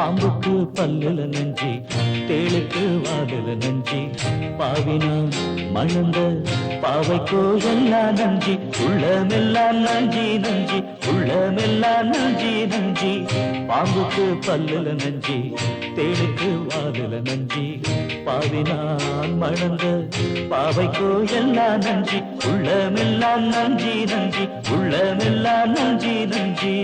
பாம்புக்கு பல்லுல நஞ்சி தேளுக்கு வாதுல நஞ்சி. பாவினா மணந்த பாவைக்கோ எல்லாம் நஞ்சி உள்ளமெல்லாம் நஞ்சி நஞ்சி உள்ளமெல்லாம் நஞ்சி நஞ்சி. பாம்புக்கு பல்லுல நஞ்சி தேளுக்கு வாதுல நஞ்சி. பாவினான் மணந்த பாவைக்கோ எல்லாம் நஞ்சி உள்ளமெல்லாம் நஞ்சி நஞ்சி உள்ளமெல்லாம் நஞ்சி நஞ்சி.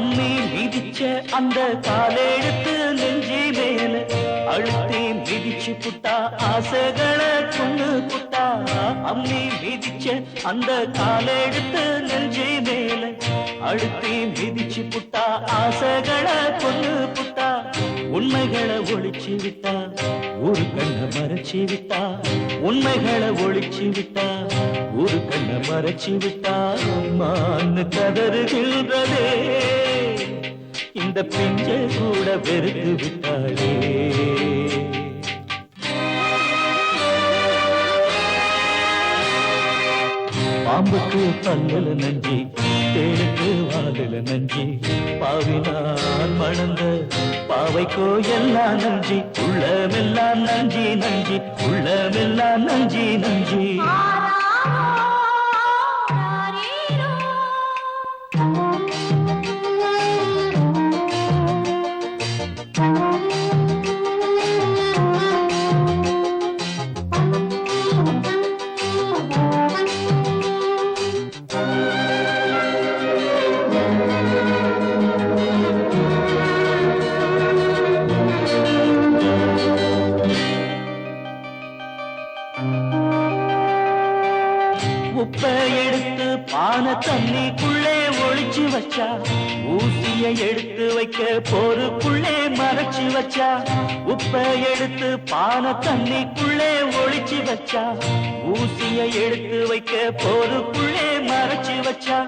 அம்மி மிதிச்ச அந்த காலெடுத்து நெஞ்சி மேல அழுத்தி மிதிச்சு புட்டா ஆசைகளை கொண்டு புட்டா. அம்மி மிதிச்ச அந்த காலெடுத்து நெஞ்சி மேல அழுத்தி மிதிச்சு புட்டா ஆசைகளை கொண்டு புட்டா. உண்மைகளை ஒழிச்சு விட்டா ஒரு கண்ணை மறைச்சு விட்டா. உண்மைகளை ஒழிச்சு விட்டா ஒரு கண்ணை மறைச்சு விட்டா. மான்னு கதறுகின்றதே. இந்த பிஞ்சல் கூட வெறுத்து விட்டாளே பாம்புக்கு பல்லல நஞ்சி தேனுக்கு வாழல நஞ்சி பாவினால் மணந்த பாவைக்கோ எல்லாம் நஞ்சி உள்ளமெல்லாம் நஞ்சி நஞ்சி உள்ளமெல்லாம் நஞ்சி நஞ்சி. எடுத்து பான தண்ணிக்குள்ளே ஒழிச்சு வச்சா ஊசிய எடுத்து வைக்க போருக்குள்ளே மறைச்சு வச்சா உப்ப எடுத்து பான தண்ணிக்குள்ளே ஒழிச்சு வச்சா ஊசிய எடுத்து வைக்க போருக்குள்ளே மறைச்சு வச்சா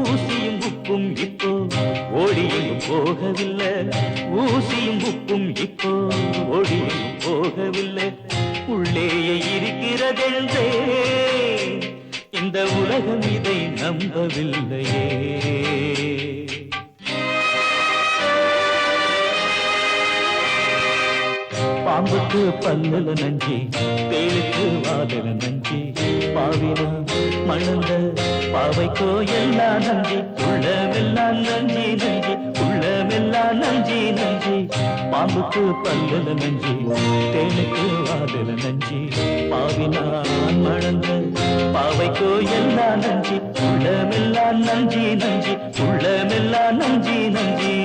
ஊசியும் உப்பும் இப்போ ஓடியும் போகவில்லை. ஊசியும் உப்பும் இப்போ ஓடியும் போகவில்லை. உள்ளேயே இருக்கிறதென்றே இந்த உலகம் இதை நம்பவில்லையே. பாம்புக்கு பல்லுல நஞ்சி தேளுக்கு வாதல நஞ்சி பாவினா மணந்த பாவை எல்லாம் நன்றி உள்ளமெல்லாம் நன்றி நன்றி உள்ளமெல்லாம் நன்றி நன்றி. பாம்புக்கு பல்லல நன்றி தேனுக்கு வாதல நன்றி. பாவினான் மணந்த பாவை எல்லாம் நன்றி உள்ளமெல்லாம் நன்றி நன்றி உள்ளமெல்லாம் நன்றி நன்றி.